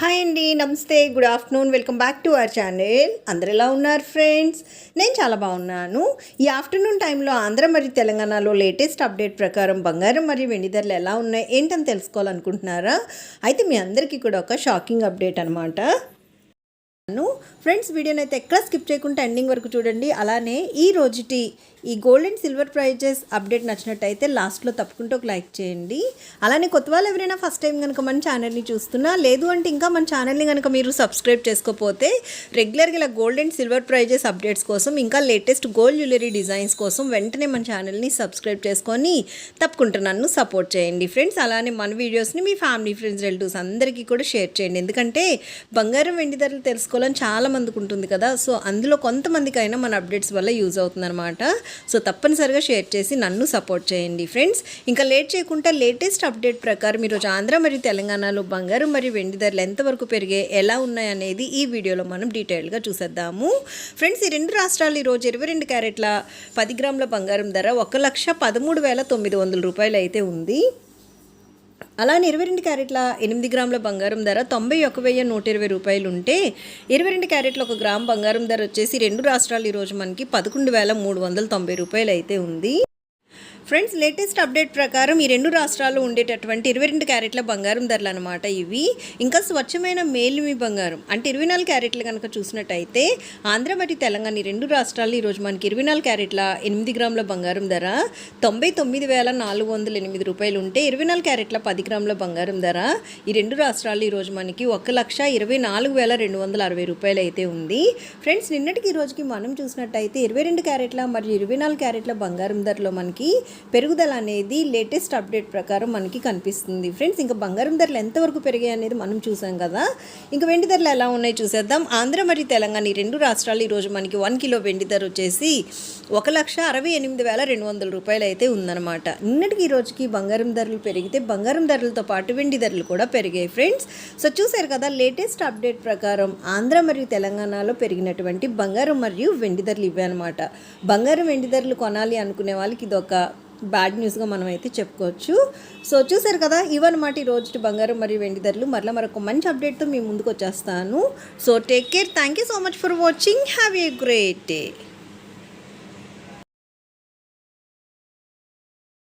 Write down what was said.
Hi అండి నమస్తే good afternoon welcome back to our channel. అందరు ఎలా ఉన్నారు ఫ్రెండ్స్? నేను చాలా బాగున్నాను. ఈ ఆఫ్టర్నూన్ టైంలో ఆంధ్ర మరియు తెలంగాణలో లేటెస్ట్ అప్డేట్ ప్రకారం బంగారం మరియు వెండి ధరలు ఎలా ఉన్నాయి ఏంటని తెలుసుకోవాలనుకుంటున్నారా? అయితే మీ అందరికీ కూడా ఒక షాకింగ్ అప్డేట్ అనమాట ఫ్రెండ్స్ వీడియోని అయితే ఎక్కడ స్కిప్ చేయకుండా ఎండింగ్ వరకు చూడండి. అలానే ఈ రోజుటి ఈ gold and silver prices update నచ్చినట్టయితే లాస్ట్లో తప్పకుండా ఒక లైక్ చేయండి. అలానే కొత్త వాళ్ళు ఎవరైనా ఫస్ట్ టైం కనుక మన ఛానల్ని చూస్తున్నా లేదు అంటే ఇంకా మన ఛానల్ని కనుక మీరు సబ్స్క్రైబ్ చేసుకోకపోతే రెగ్యులర్గా ఇలా gold and silver prices updates కోసం ఇంకా లేటెస్ట్ గోల్డ్ జ్యువెలరీ డిజైన్స్ కోసం వెంటనే మన ఛానల్ని సబ్స్క్రైబ్ చేసుకొని తప్పకుండా నన్ను సపోర్ట్ చేయండి. ఫ్రెండ్స్ అలానే మన వీడియోస్ని మీ ఫ్యామిలీ ఫ్రెండ్స్ రిలేటివ్స్ అందరికీ కూడా షేర్ చేయండి. ఎందుకంటే బంగారం వెండి ధరలు తెలుసుకో చాలా మందికి ఉంటుంది కదా. సో అందులో కొంతమందికైనా మన అప్డేట్స్ వల్ల యూజ్ అవుతుందన్నమాట. సో తప్పనిసరిగా షేర్ చేసి నన్ను సపోర్ట్ చేయండి ఫ్రెండ్స్. ఇంకా లేట్ చేయకుండా లేటెస్ట్ అప్డేట్ ప్రకారం ఈరోజు ఆంధ్ర మరియు తెలంగాణలో బంగారం మరియు వెండి ధరలు ఎంతవరకు పెరిగే ఎలా ఉన్నాయనేది ఈ వీడియోలో మనం డీటెయిల్గా చూసేద్దాము. ఫ్రెండ్స్ ఈ రెండు రాష్ట్రాలు ఈరోజు ఇరవై రెండు క్యారెట్ల పది గ్రాముల బంగారం ధర ఒక లక్ష పదమూడు వేల తొమ్మిది వందల రూపాయలు అయితే ఉంది. అలానే ఇరవై రెండు క్యారెట్ల ఎనిమిది గ్రాముల బంగారం ధర తొంభై ఒక వెయ్యి నూట ఇరవై రూపాయలు ఉంటే ఇరవై రెండు క్యారెట్ల ఒక గ్రామ్ బంగారం ధర వచ్చేసి రెండు రాష్ట్రాలు ఈరోజు మనకి పదకొండు వేల మూడు వందల తొంభై రూపాయలు అయితే ఉంది. ఫ్రెండ్స్ లేటెస్ట్ అప్డేట్ ప్రకారం ఈ రెండు రాష్ట్రాల్లో ఉండేటటువంటి ఇరవై రెండు క్యారెట్ల బంగారం ధరలు అనమాట ఇవి. ఇంకా స్వచ్ఛమైన మేలిమి బంగారం. అంటే ఇరవై నాలుగు క్యారెట్లు కనుక చూసినట్టయితే ఆంధ్ర మరియు తెలంగాణ ఈ రెండు రాష్ట్రాలు ఈరోజు మనకి ఇరవై నాలుగు క్యారెట్ల ఎనిమిది గ్రాముల బంగారం ధర తొంభై తొమ్మిది వేల నాలుగు వందల ఎనిమిది రూపాయలు ఉంటే ఇరవై నాలుగు క్యారెట్ల పది గ్రాముల బంగారం ధర ఈ రెండు రాష్ట్రాలు ఈరోజు మనకి ఒక లక్ష ఇరవై నాలుగు వేల రెండు వందల అరవై రూపాయలు అయితే ఉంది. ఫ్రెండ్స్ నిన్నటికి ఈ రోజుకి మనం చూసినట్టయితే ఇరవై రెండు క్యారెట్ల మరియు ఇరవై నాలుగు క్యారెట్ల బంగారం ధరలో మనకి పెరుగుదల అనేది లేటెస్ట్ అప్డేట్ ప్రకారం మనకి కనిపిస్తుంది. ఫ్రెండ్స్ ఇంకా బంగారం ధరలు ఎంతవరకు పెరిగాయి అనేది మనం చూసాం కదా? ఇంకా వెండి ధరలు ఎలా ఉన్నాయి చూసేద్దాం. ఆంధ్ర మరియు తెలంగాణ ఈ రెండు రాష్ట్రాలు ఈరోజు మనకి వన్ కిలో వెండి ధర వచ్చేసి ఒక లక్ష అరవై ఎనిమిది వేల రెండు వందల రూపాయలు అయితే ఉందన్నమాట. నిన్నటికి ఈ రోజుకి బంగారం ధరలు పెరిగితే బంగారం ధరలతో పాటు వెండి ధరలు కూడా పెరిగాయి ఫ్రెండ్స్. సో చూసారు కదా లేటెస్ట్ అప్డేట్ ప్రకారం ఆంధ్ర మరియు తెలంగాణలో పెరిగినటువంటి బంగారం మరియు వెండి ధరలు ఇవే అనమాట బంగారం వెండి ధరలు కొనాలి అనుకునే వాళ్ళకి ఇది ఒక బ్యాడ్ న్యూస్గా మనం అయితే చెప్పుకోవచ్చు. సో చూసారు కదా ఇవన్నమాట ఈ రోజు బంగారం మరియు వెండి ధరలు. మరలా మరొక మంచి అప్డేట్తో మీ ముందుకు వచ్చేస్తాను so take care thank you so much for watching have a great day